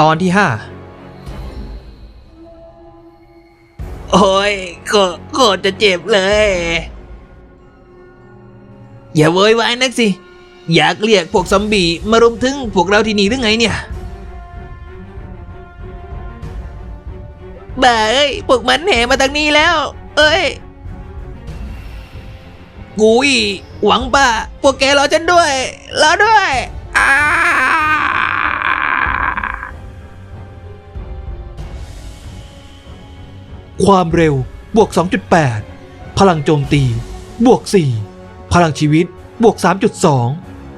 ตอนที่ห้าโอ้ยก็ก็จะเจ็บเลย อย่าโวยวายนักสิ อยากเรียกพวกซอมบี้มารุมถึงพวกเราที่นี่หรือไงเนี่ยบ้าเอ้ยพวกมันแห่มาทางนี้แล้ว เอ้ย กุยหวังป้าพวกแกรอฉันด้วย รอด้วยอ้า ความเร็ว บวก 2.8 พลังโจมตี บวก 4 พลังชีวิต บวก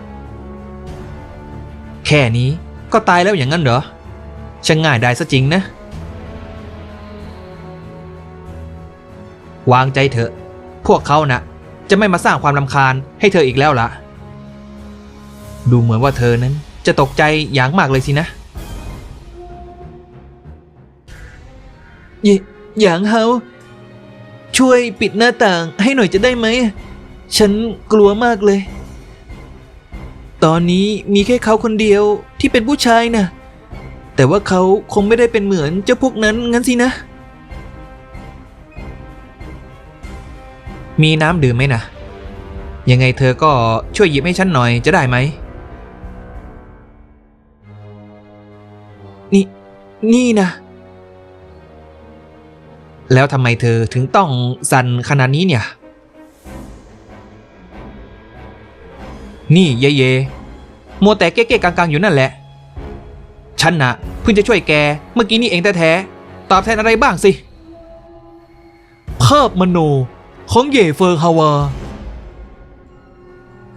3.2 แค่นี้ก็ตายแล้วอย่างนั้นเหรอ ช่างง่ายได้ซะจริงนะ วางใจเถอะ พวกเขานะ่ะ จะไม่มาสร้างความลำคาญให้เธออีกแล้วล่ะ ดูเหมือนว่าเธอนั้นจะตกใจอย่างมากเลยสินะย อย่างเฮาช่วยปิดหน้าต่างให้หน่อยจะได้ไหม ฉันกลัวมากเลย ตอนนี้มีแค่เขาคนเดียวที่เป็นผู้ชายนะแต่ว่าเขาคงไม่ได้เป็นเหมือนเจ้าพวกนั้นงั้นสินะ มีน้ำดื่มไหมนะยังไงเธอก็ช่วยหยิบให้ฉันหน่อยจะได้ไหม นี่ นี่นะ แล้วทำไมเธอถึงต้องสั่นขนาดนี้เนี่ย นี่เยเยมัวแต่เก๊ๆกังๆอยู่นั่นแหละ ฉันนะเพิ่งจะช่วยแก เมื่อกี้นี่เองแท้ๆ ตอบแทนอะไรบ้างสิ ภาพมโนของเย่เฟิงฮาวา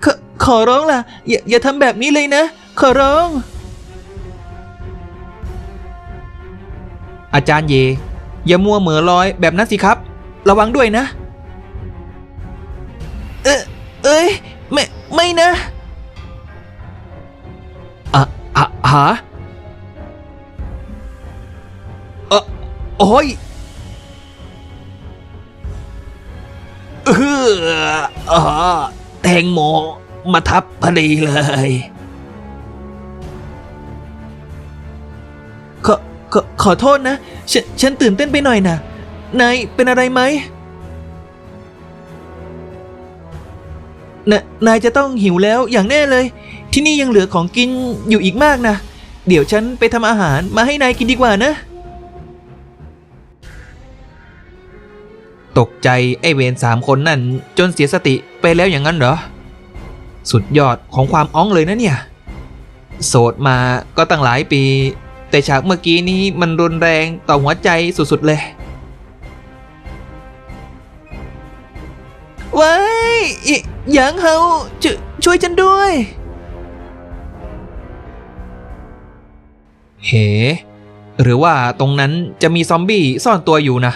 ขอขอร้องล่ะ อย่าอย่าทำแบบนี้เลยนะ ขอร้อง อาจารย์เย อย่ามัวเหมือลอยแบบนั้นสิครับ ระวังด้วยนะ เออเอ้ย ไม่ ไม่นะอะอะหาเออโอ้ยเอออ๋อแตงโมมาทับพอดีเลย ขอขอโทษนะฉนฉันตื่นเต้นไปหน่อยนะนายเป็นอะไรไหมนะนายจะต้องหิวแล้วอย่างแน่เลย ที่นี่ยังเหลือของกินอยู่อีกมากนะ เดี๋ยวฉันไปทำอาหารมาให้นายกินดีกว่านะ ตกใจไอเวรสามคนนั่น จนเสียสติไปแล้วอย่างนั้นเหรอ สุดยอดของความอ้องเลยนะเนี่ย โสดมาก็ตั้งหลายปี แต่ฉากเมื่อกี้นี้มันรุนแรงต่อหัวใจสุดๆเลยว้ายหยางเฮาชช่วยฉันด้วย เห หรือว่าตรงนั้นจะมีซอมบี้ซ่อนตัวอยู่นะ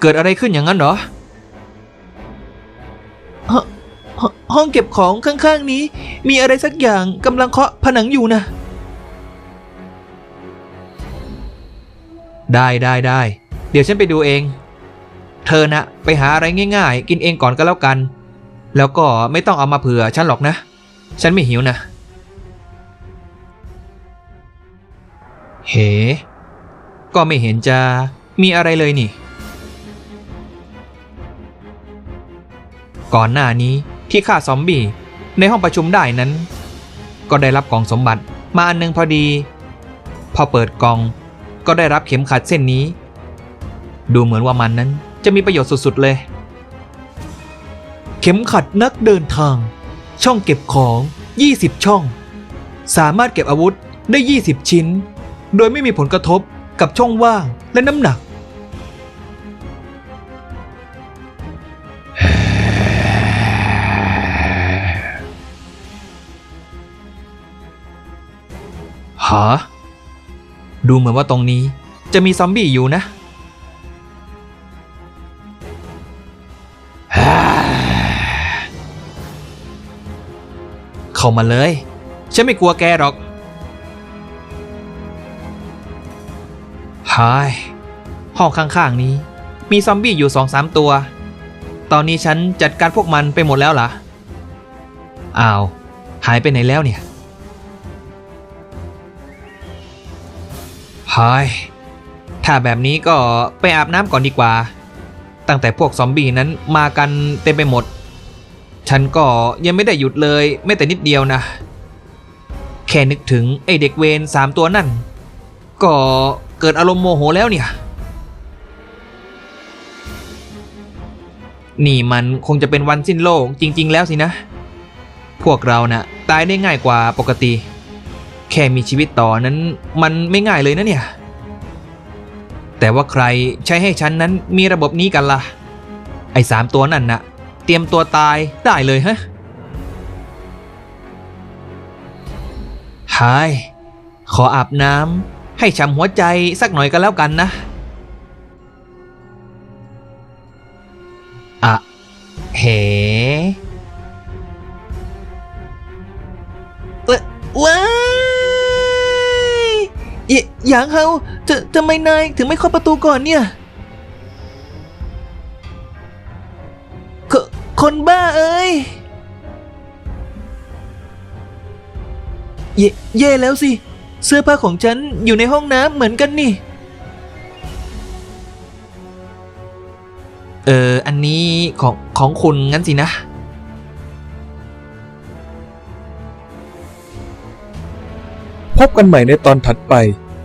เกิดอะไรขึ้นอย่างนั้นเหรอ หห้องเก็บของข้างๆนี้ มีอะไรสักอย่างกำลังเคาะผนังอยู่นะ ได้ได้ได้ เดี๋ยวฉันไปดูเอง เธอนะไปหาอะไรง่ายๆ กินเองก่อนก็แล้วกัน แล้วก็ไม่ต้องเอามาเผื่อฉันหรอกนะ ฉันไม่หิวนะเหก็ไม่เห็นจะมีอะไรเลยนี่ ก่อนหน้านี้ ที่ฆ่าซอมบี้ในห้องประชุมได้นั้น ก็ได้รับกล่องสมบัติมาอันหนึงพอดี พอเปิดกล่องก็ได้รับเข็มขัดเส้นนี้ ดูเหมือนว่ามันนั้นจะมีประโยชน์สุดๆเลย เข็มขัดนักเดินทาง ช่องเก็บของ 20 ช่อง สามารถเก็บอาวุธได้ 20 ชิ้น โดยไม่มีผลกระทบกับช่องว่างและน้ำหนัก หา ดูเหมือนว่าตรงนี้จะมีซอมบี้อยู่นะเข้ามาเลย ฉันไม่กลัวแกหรอกฮายห้องข้างๆนี้ มีซอมบี้อยู่สองสามตัว ตอนนี้ฉันจัดการพวกมันไปหมดแล้วล่ะอ้าว หายไปไหนแล้วเนี่ย ฮ้ยถ้าแบบนี้ก็ไปอาบน้ำก่อนดีกว่า ตั้งแต่พวกซอมบี้นั้นมากันเต็มไปหมด ฉันก็ยังไม่ได้หยุดเลยแม้แต่นิดเดียวนะ แค่นึกถึงไอเด็กเวรสามตัวนั่น ก็เกิดอารมณ์โมโหแล้วเนี่ย นี่มันคงจะเป็นวันสิ้นโลกจริง ๆ แล้วสินะ พวกเรานะ่ะตายได้ง่ายกว่าปกติ แค่มีชีวิตต่อนั้นมันไม่ง่ายเลยนะเนี่ย แต่ว่าใครใช้ให้ฉันนั้นมีระบบนี้กันล่ะ ไอ้สามตัวนั่นน่ะ เตรียมตัวตายได้เลยฮะหายขออาบน้ำให้ช้ำหัวใจสักหน่อยก็แล้วกันนะ อะเหเอ้ยว้ย หยางเฮาจะทำไมนายถึงไม่เคาะประตูก่อนเนี่ยคคนบ้าเอ้ยเยเย่แล้วสิ เสื้อผ้าของฉันอยู่ในห้องน้ำเหมือนกันนี่ เออ อันนี้ของของคุณงั้นสินะ พบกันใหม่ในตอนถัดไป